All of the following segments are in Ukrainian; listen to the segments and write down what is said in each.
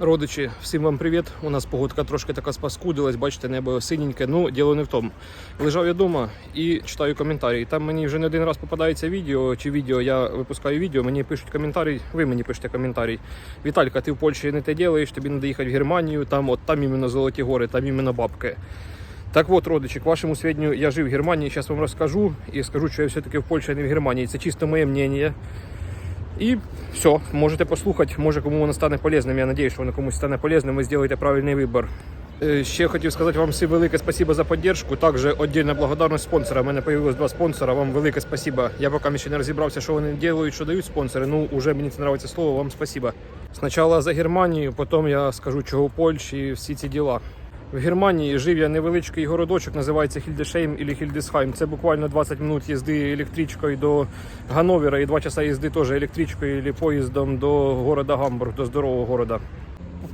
Родичі, всім вам привіт. У нас погодка трошки така спаскудилась, бачите, небо синеньке. Ну, діло не в тому. Лежав я вдома і читаю коментарі. Там мені вже не один раз попадається відео, чи відео я випускаю відео, мені пишуть коментарі, ви мені пишете коментарі. Віталька, ти в Польщі не те ділаєш, тобі треба їхати в Германію, там от там іменно золоті гори, там іменно бабки. Так от, родичі, к вашому сведенню, я жив в Германії, зараз вам розкажу і скажу, що я все-таки в Польщі, а не в Германії. Це чисто моє мнення. І все, можете послухати, може кому воно стане полезним. Я надіюсь, що воно комусь стане полезним, ви зробите правильний вибір. Е, Ще хотів сказати вам всім велике спасибо за підтримку. Також віддільна благодарність спонсора. У мене появилось два спонсора. Вам велике спасибо. Я поки ще не розібрався, що вони роблять, що дають спонсори. Ну, уже мені це подобається слово. Вам спасибо. Спочатку за Германію, потім я скажу, чого Польщі і всі ці діла. В Германії жив я невеличкий городочок, називається Хільдешейм і Хільдесхайм. Це буквально 20 минут їзди електричкою до Гановера і 2 часа їзди теж електричкою або поїздом до города Гамбург, до здорового города.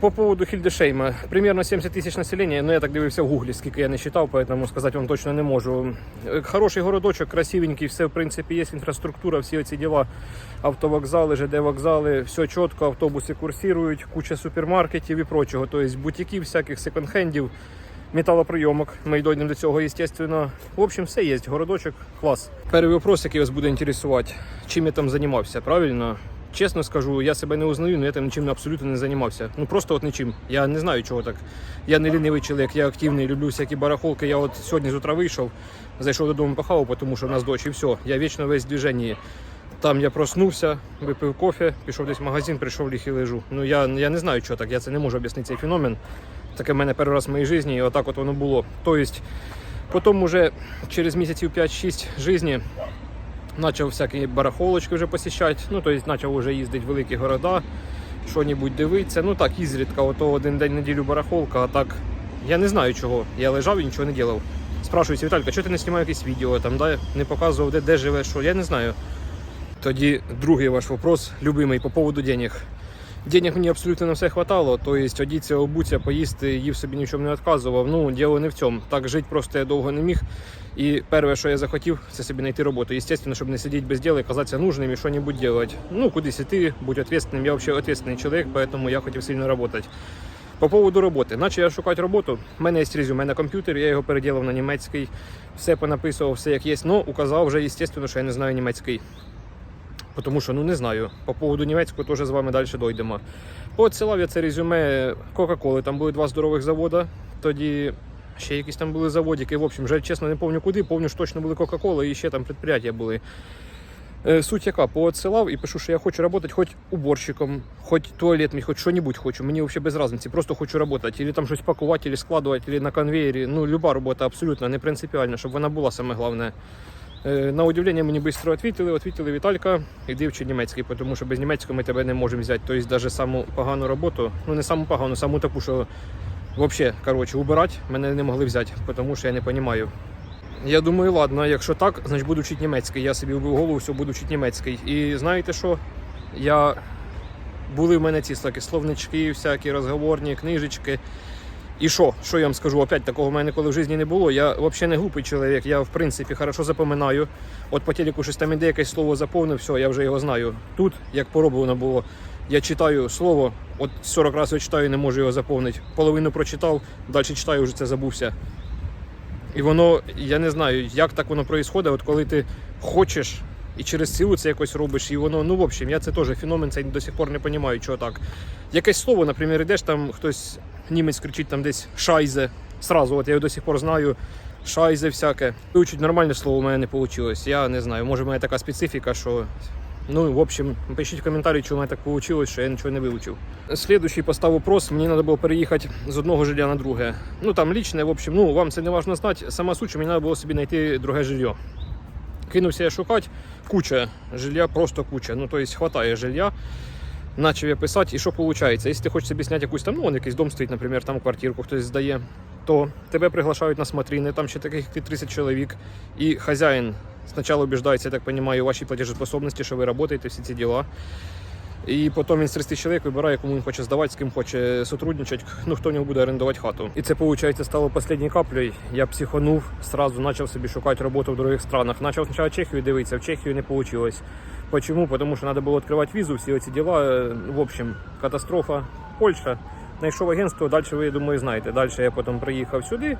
По поводу Хільдешейма. Примерно 70 тисяч населення, ну я так дивився в гуглі, скільки я не читав, поэтому сказати вам точно не можу. Е, Хороший городочок, красивенький, все в принципі є інфраструктура, всі ці діла, автовокзали, ЖД вокзали, все чітко, автобуси курсують, куча супермаркетів і прочого. Тобто бутиків, всяких секонд-хендів, металоприйомок. Ми дійдемо до цього, звісно. В общем, все є, городочок, клас. Перший вопрос, який вас буде інтересувати, чим я там займався, правильно? Чесно скажу, я себе не узнаю, але я там нічим абсолютно не займався. Ну просто от нічим. Я не знаю, чого так. Я не лінивий чоловік, я активний, люблю всякі барахолки. Я от сьогодні з утра вийшов, зайшов додому похавав, тому що в нас дощ і все. Я вічно весь в движенні. Там я проснувся, випив кофе, пішов десь в магазин, прийшов ліг і лежу. Ну я, я не знаю, чого так, я це не можу об'яснити цей феномен. Таке в мене перший раз в моїй житті, і отак от воно було. Тобто, потім уже через місяців 5-6 житті Начав всякі барахолочки вже посіщати, ну тобто почав вже їздити в великі города, що-небудь дивитися. Ну так, ізрідка, ото один день неділю барахолка, а так я не знаю чого. Я лежав і нічого не робив. Спрашують, Віталька, чого ти не знімав якісь відео, там, да, не показував, де, де живеш, що, я не знаю. Тоді другий ваш вопрос, любимий, по поводу денег. Денег мені абсолютно на все хватало, тобто одіться, обуться, поїсти, їв собі нічого не відказував. Ну, діло не в цьому. Так жити просто я довго не міг. І перше, що я захотів, це собі знайти роботу. Звісно, щоб не сидіти без діла і казатися нужним і що-небудь робити. Ну, кудись іти, бути відповідальним. Я взагалі відповідальний чоловік, тому я хотів сильно працювати. По поводу роботи. Наче я шукати роботу. У мене є резюме на комп'ютер, я його переділив на німецький, все понаписував, все як є. Ну, указав вже, звісно, що я не знаю німецький. Тому що ну не знаю. По поводу німецького теж з вами далі дойдемо. Поотсилав я це резюме Кока-Коли. Там були два здорових заводи. Тоді ще якісь там були заводики. В общем, жаль, чесно, не пам'ятаю куди. Пам'ятаю, що точно були Кока-Кола і ще там підприємства були. Е, Суть яка, поотсилав і пишу, що я хочу працювати хоч уборщиком, хоч туалетом, хоч що-небудь хочу. Мені взагалі без різниці, просто хочу працювати. Или там щось пакувати, или складувати, или на конвейері. Ну, люба робота абсолютно не принципіальна, щоб вона була саме головне. Е, На удивлення мені швидко відповіли, відповіли Віталька, іди вчи німецький, тому що без німецького ми тебе не можемо взяти. Тобто навіть саму погану роботу, ну не саму погану, саму таку, що взагалі коротше, убирати мене не могли взяти, тому що я не розумію. Я думаю, ладно, якщо так, значить буду вчити німецький. Я собі вбив голову, все буду вчити німецький. І знаєте що? Я були в мене ці словнички, всякі розговорні книжечки. І що? Що я вам скажу? Опять такого в мене ніколи в житті не було. Я взагалі не глупий чоловік. Я в принципі хорошо запам'ятаю. От по телеку щось там іде якесь слово заповнив, все, я вже його знаю. Тут, як пороблено було, я читаю слово, от 40 разів читаю не можу його заповнити. Половину прочитав, далі читаю, вже це забувся. І воно, я не знаю, як так воно відбувається, от коли ти хочеш і через силу це якось робиш, і воно, ну в общем, я це теж феномен, це до сих пор не розумію, чого так. Якесь слово, наприклад, йдеш там хтось німець кричить там десь шайзе. Сразу, от я його до сих пор знаю. Шайзе всяке. Вивчити нормальне слово у мене не вийшло. Я не знаю, може в мене така специфіка, що. Ну, в общем, пишіть в коментарі, чому так вийшло, що я нічого не вивчив. Слідуючий постав вопрос, мені треба було переїхати з одного жилья на друге. Ну там лічне, в общем, ну вам це не важливо знати. Сама суть, мені треба було собі знайти друге жилье. Кинувся я шукати, куча жилья, просто куча. Ну, тобто, хватає жилья. Начав я писати, і що виходить? Якщо ти хочеш собі зняти якусь там, ну, вон якийсь дом стоїть, наприклад, там квартирку хтось здає, то тебе приглашають на смотрини, там ще таких 30 чоловік, і хазяїн спочатку убіждається, я так розумію, у вашій платежеспособності, що ви працюєте, всі ці діла. І потім він з 30 чоловік вибирає, кому він хоче здавати, з ким хоче сотрудничати, ну хто в нього буде орендувати хату. І це, виходить, стало останньою каплею. Я психанув, сразу почав собі шукати роботу в других странах. Почав спочатку Чехію дивитися, в Чехію не вийшло. Почему? Потому що треба було відкривати візу, всі ці діла. Е, В общем, катастрофа. Польща. Знайшов агентство, далі ви, я думаю, знаєте. Далі я потім приїхав сюди,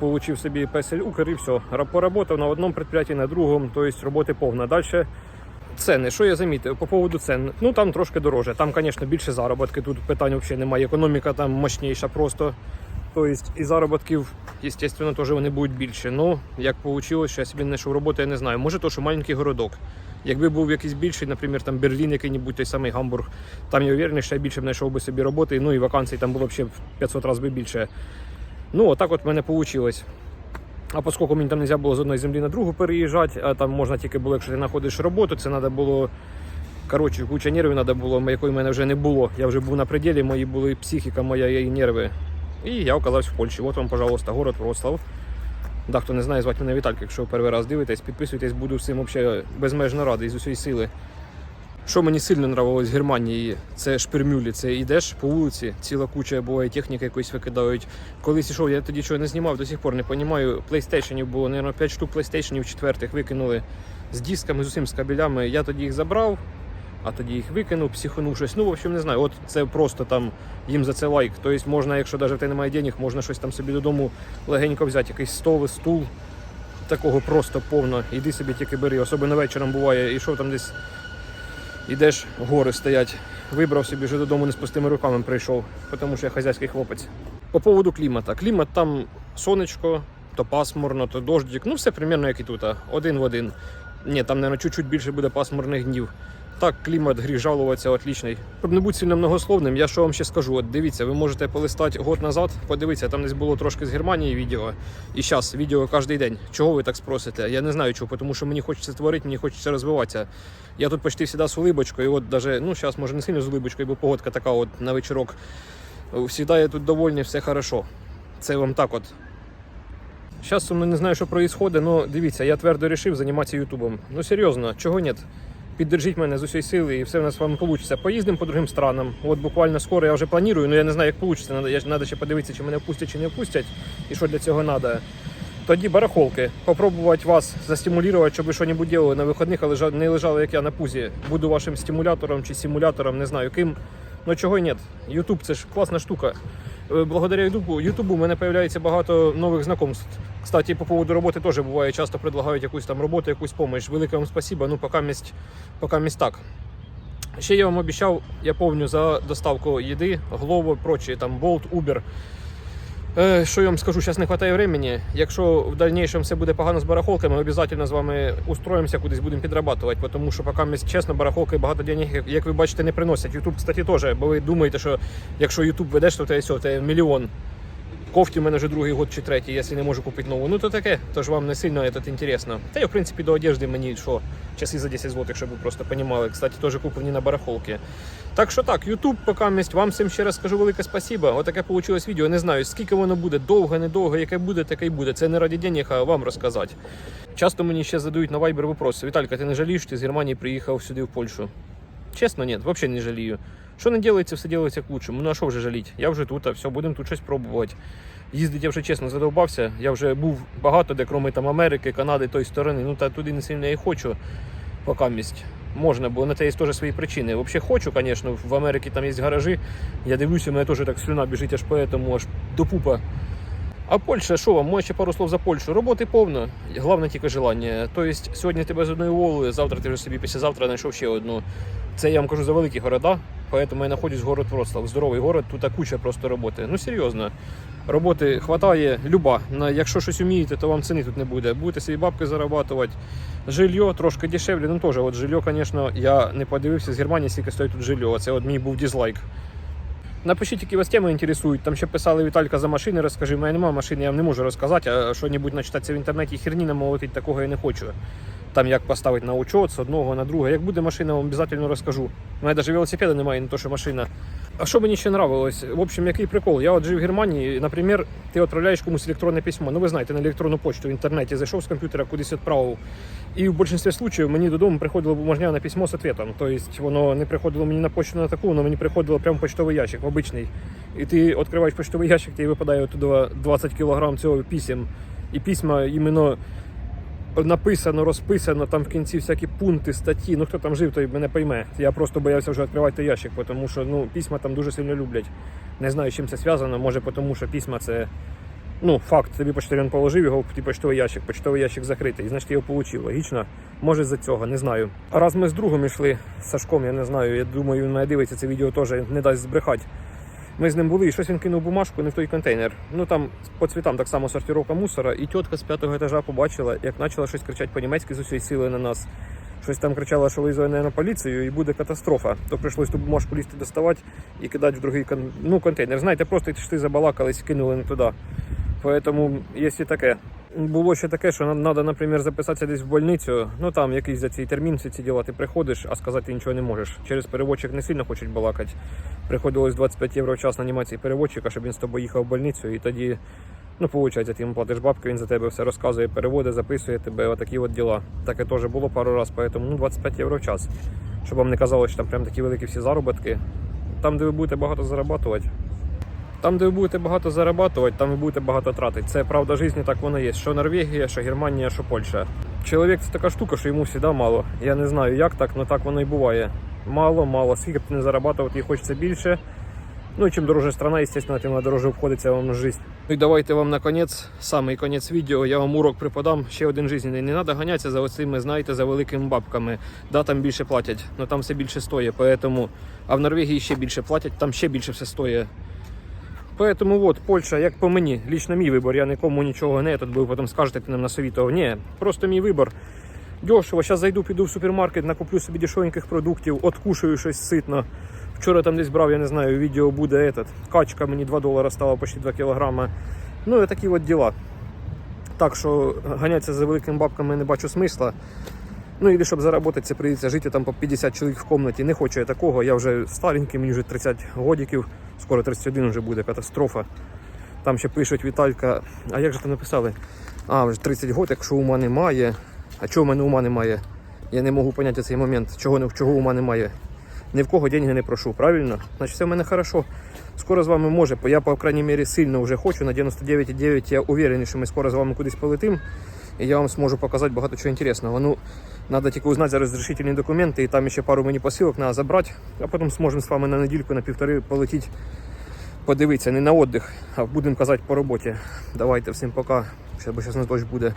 получив собі песель Укр і все. Ра- Поработав на одному підприємстві, на другому, тобто роботи повна. Далі ціни. Що я замітив по поводу цін? Ну там трошки дороже. Там, звісно, більше заробітки. Тут питань взагалі немає. Економіка там мощніша просто. Тобто і заробітків, звісно, теж вони будуть більше. Ну, як вийшло, що я собі знайшов роботу, я не знаю. Може, то, що маленький городок. Якби був якийсь більший, наприклад, там Берлін, який-небудь той самий Гамбург, там я уверений, що я більше б знайшов би собі роботи, ну і вакансій там було б ще в 500 разів більше. Ну, отак от в мене вийшло. А оскільки мені там не можна було з одної землі на другу переїжджати, а там можна тільки було, якщо ти знаходиш роботу, це треба було. Коротше, куча нервів треба було, якої в мене вже не було. Я вже був на пределі, мої були психіка, моя і нерви. І я оказався в Польщі. От вам, пожалуйста, город Вроцлав. Да, хто не знає, звати мене Віталька, якщо ви перший раз дивитесь, підписуйтесь, буду всім взагалі безмежно радий з усієї сили. Що мені сильно нравилось в Германії, це шпермюлі. Це йдеш по вулиці, ціла куча буває техніки якоїсь викидають. Колись ішов, я тоді чого не знімав, до сих пор не розумію. PlayStation було, мабуть, 5 штук PlayStation четвертих викинули з дисками, з усім з кабелями. Я тоді їх забрав, а тоді їх викинув, психанув щось. Ну, в общем, не знаю. От це просто там їм за це лайк. Тобто можна, якщо навіть в тебе немає денег, можна щось там собі додому легенько взяти, якийсь стол, стул. Такого просто повно. Іди собі тільки бери. Особливо вечором буває, ішов там десь Ідеш, гори стоять. Вибрав собі вже додому не з пустими руками прийшов, тому що я хазяйський хлопець. По поводу клімата. Клімат там сонечко, то пасмурно, то дождик. Ну все примерно як і тут. Один в один. Ні, там, мабуть, чуть-чуть більше буде пасмурних днів. Так, клімат, гріх жалуватися, отлічний. Щоб не бути сильно многословним, я що вам ще скажу. От дивіться, ви можете полистати год назад, подивитися, там десь було трошки з Германії відео. І зараз відео кожен день. Чого ви так спросите? Я не знаю чого, тому що мені хочеться творити, мені хочеться розвиватися. Я тут почти завжди з улибочкою, от даже, ну зараз може не сильно з улибочкою, бо погодка така от на вечірок. Всегда я тут довольний, все хорошо. Це вам так от. Зараз сумно не знаю, що відбувається, але дивіться, я твердо вирішив займатися Ютубом. Ну серйозно, чого ні? Піддержіть мене з усієї сили і все в нас з вами вийде. Поїздимо по другим странам. От буквально скоро я вже планую, але я не знаю, як вийде. Надо ще подивитися, чи мене впустять, чи не впустять, і що для цього треба. Тоді барахолки. Попробувати вас застимулювати, щоб ви щось робили на вихідних, а не лежали, як я на пузі. Буду вашим стимулятором чи симулятором, не знаю ким. Ну чого й ні. Ютуб це ж класна штука. Е, Благодаря Ютубу, Ютубу у мене з'являється багато нових знайомств. Кстати, по поводу роботи теж буває, часто предлагають якусь там роботу, якусь допомогу. Велике вам спасибо, ну поки мість, поки місць так. Ще я вам обіцяв, я повню за доставку їди, Glovo, прочі, там Bolt, Uber. Е, Що я вам скажу, зараз не вистачає времени. Якщо в дальнейшем все буде погано з барахолками, обов'язково з вами устроїмося, кудись будемо підрабатувати, тому що поки ми, чесно, барахолки багато денег, як ви бачите, не приносять. Ютуб, кстати, теж, бо ви думаєте, що якщо Ютуб ведеш, то це все, це мільйон. Кофті в мене вже другий год чи третій, якщо не можу купити нову. Ну то таке, тож вам не сильно це інтересно. Та й в принципі до одежди мені що, часи за 10 злотих, щоб ви просто розуміли. Кстати, теж куплені на барахолки. Так що так, YouTube поки місць. Вам всім ще раз скажу велике спасибо. Отаке вийшло відео. Не знаю, скільки воно буде, довго, недовго, яке буде, таке й буде. Це не раді денег, а вам розказати. Часто мені ще задають на Viber вопроси. Віталька, ти не жалієш, ти з Германії приїхав сюди в Польщу? Чесно, ні, взагалі не жалію. Що не робиться, все робиться к лучшему. Ну а що вже жаліть? Я вже тут, а все, будемо тут щось пробувати. Їздить я вже чесно задовбався. Я вже був багато, де кроме там Америки, Канади, тої сторони. Ну та туди не сильно і хочу поки місць. Можна, бо на те є теж свої причини. Взагалі хочу, звісно, в Америці там є гаражі. Я дивлюся, у мене теж так слюна біжить аж поэтому, аж до пупа. А Польща, що вам? Ще пару слов за Польщу. Роботи повно, головне тільки желання. Тобто сьогодні тебе з одної воли, завтра ти вже собі післязавтра знайшов ще одну. Це я вам кажу за великі города, поэтому я знаходжусь в город Вроцлав. Здоровий город, тут куча просто роботи. Ну серйозно. Роботи хватає, люба. Якщо щось вмієте, то вам ціни тут не буде. Будете собі бабки зарабатувати. Жилье трошки дешевле, ну теж, от жилье, звісно, я не подивився з Германії, скільки стоїть тут жилье. Це от мій був дизлайк. Напишіть, які вас теми інтересують. Там ще писали Віталька за машини, розкажи. У мене немає машини, я вам не можу розказати, а що-небудь начитатися в інтернеті херні намолотить, такого я не хочу. Там як поставити на учет з одного на друге. Як буде машина, вам обов'язково розкажу. У мене навіть велосипеда немає, не то що машина. А що мені ще нравилось? В общем, який прикол? Я от жив в Германії, наприклад, ти відправляєш комусь електронне письмо. Ну, ви знаєте, на електронну почту в інтернеті зайшов з комп'ютера, кудись відправив. І в більшості случаїв мені додому приходило бумажняне письмо з ответом. Тобто воно не приходило мені на почту на таку, воно мені приходило прямо в почтовий ящик, в обичний. І ти відкриваєш почтовий ящик, тобі випадає туди 20 кг цього писем. І письма іменно написано, розписано, там в кінці всякі пункти, статті. Ну хто там жив, той мене пойме. Я просто боявся вже відкривати ящик, тому що ну, письма там дуже сильно люблять. Не знаю, з чим це зв'язано. Може, тому що письма це. Ну, факт, тобі почтальон положив його в почтовий ящик, почтовий ящик закритий, значить ти його отримав. Логічно, може з-за цього, не знаю. А раз ми з другом йшли з Сашком, я не знаю, я думаю, він мене дивиться це відео теж не дасть збрехати. Ми з ним були, і щось він кинув бумажку не в той контейнер. Ну там по цвітам так само сортировка мусора, і тітка з п'ятого етажа побачила, як почала щось кричати по-німецьки з усієї сили на нас. Щось там кричала, що визвали на поліцію і буде катастрофа. То прийшлось ту бумажку лізти доставати і кидати в другий кон... ну, контейнер. Знаєте, просто йшли забалакались, кинули не туди. Поэтому, якщо таке. Було ще таке, що треба, наприклад, записатися десь в больницю. Ну там якийсь за цей термін, всі ці діла ти приходиш, а сказати нічого не можеш. Через переводчик не сильно хочуть балакати. Приходилось 25 євро в час нанімати цей переводчика, щоб він з тобою їхав в больницю, і тоді, ну, виходить, ти йому платиш бабки, він за тебе все розказує, переводить, записує тебе, отакі от діла. Таке теж було пару разів, поэтому ну, 25 євро в час. Щоб вам не казали, що там прям такі великі всі заробітки. Там, де ви будете багато зарабатувати, там, де ви будете багато зарабатувати, там ви будете багато тратити. Це правда життя, так воно є. Що Норвегія, що Германія, що Польща. Чоловік це така штука, що йому завжди мало. Я не знаю, як так, але так воно і буває. Мало, мало. Скільки б ти не зарабатувати, і хочеться більше. Ну і чим дорожча страна, звісно, тим дороже обходиться вам життя. Ну і давайте вам наконець, самий конець відео, я вам урок преподам ще один жизненний. Не треба ганятися за оцими, знаєте, за великими бабками. Да, там більше платять, але там все більше стоїть. Поэтому... А в Норвегії ще більше платять, там ще більше все стоїть. Поэтому вот Польща, як по мені, лично мій вибор. Я нікому нічого не тут був, потім скажете ти нам на совітого. Ні, просто мій вибор. Дешево. Зараз зайду, піду в супермаркет, накуплю собі дешевеньких продуктів, откушаю щось ситно. Вчора там десь брав, я не знаю, відео буде этот. Качка мені 2 долара стала почти 2 кілограма. Ну і такі от діла. Так що ганятися за великими бабками не бачу смисла. Ну і щоб заробити, це прийдеться жити там по 50 чоловік в кімнаті. Не хочу я такого. Я вже старенький, мені вже 30 годиків, скоро 31 вже буде катастрофа. Там ще пишуть Віталька. А як же там написали? А, вже 30 років, якщо ума немає. А чого в мене ума немає? Я не можу поняти цей момент, чого, чого ума немає. Ні в кого деньги не прошу, правильно? Значить, все в мене хорошо. Скоро з вами може, я, по крайній мірі, сильно вже хочу. На 99,9 я уверений, що ми скоро з вами кудись полетим. І я вам зможу показати багато чого інтересного. Ну, Надо тільки узнати розрішительні документи, і там ще пару мені посилок треба забрати, а потім зможемо з вами на недільку, на півтори полетіти, подивитися, не на віддих, а будемо казати по роботі. Давайте всім пока. Бо зараз на дощ буде.